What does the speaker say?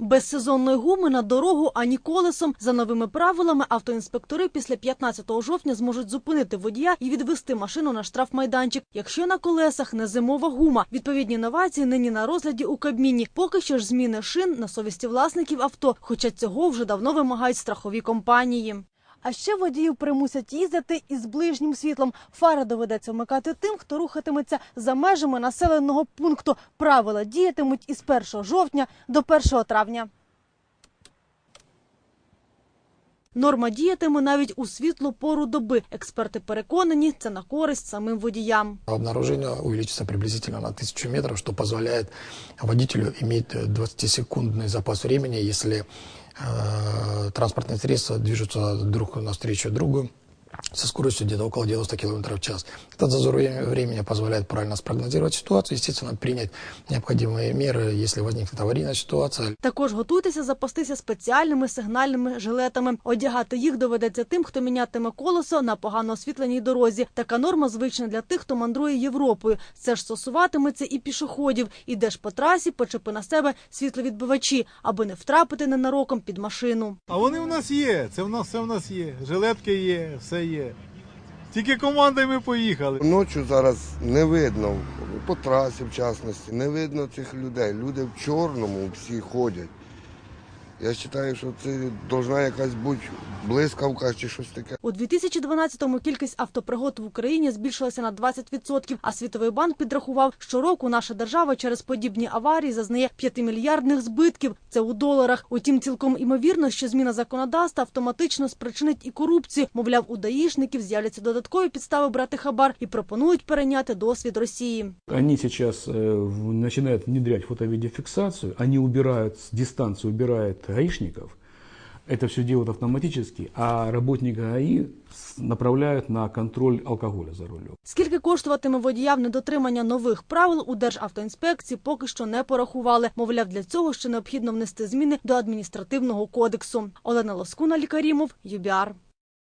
Без сезонної гуми на дорогу ані колесом. За новими правилами автоінспектори після 15 жовтня зможуть зупинити водія і відвести машину на штрафмайданчик, якщо на колесах не зимова гума. Відповідні новації нині на розгляді у Кабміні. Поки що ж зміни шин на совісті власників авто, хоча цього вже давно вимагають страхові компанії. А ще водіїв примусять їздити із ближнім світлом. Фари доведеться вмикати тим, хто рухатиметься за межами населеного пункту. Правила діятимуть із 1 жовтня до 1 травня. Норма діятиме навіть у світлу пору доби. Експерти переконані, це на користь самим водіям. Обнаружение увеличится приблизительно на 1000 метров, что позволяет водителю иметь 20-секундный запас если э, транспортные средства движутся друг навстречу другу со скоростью где-то около 90 км в час. Этот зазор вре- времени позволяет правильно спрогнозировать ситуацию, естественно, принять необходимые меры, если возникнет аварийная ситуация, Також готуйтеся запастися спеціальними сигнальними жилетами. Одягати їх доведеться тим, хто мінятиме колесо на погано освітленій дорозі. Така норма звична для тих, хто мандрує Європою. Це ж стосуватиметься і пішоходів. Ідеш по трасі, почепи на себе світловідбивачі, аби не втрапити ненароком під машину. А вони в нас є, це в нас все в нас є. Жилетки є, все є. Тільки командою ми поїхали. Ночі зараз не видно, по трасі в частності, не видно цих людей. Люди в чорному всі ходять. Я вважаю, що це должна якась бути блискавка чи щось таке. У 2012-му кількість автопригод в Україні збільшилася на 20%, а Світовий банк підрахував, що року наша держава через подібні аварії зазнає 5-мільярдних збитків. Це у доларах. Утім, цілком імовірно, що зміна законодавства автоматично спричинить і корупцію. Мовляв, у даїшників з'являться додаткові підстави брати хабар і пропонують перейняти досвід Росії. Они сейчас э, в- начинают внедрять фото-видеофиксацию, они убирают с дистанции, убирают гаишников. Это все делают автоматически, а работника ГАІ направляють на контроль алкоголя за рулем. Скільки коштуватиме водіям недотримання нових правил у Державтоінспекції поки що не порахували. Мовляв, для цього ще необхідно внести зміни до адміністративного кодексу. Олена Лоскуна, Лікарімов, ЮБІАР.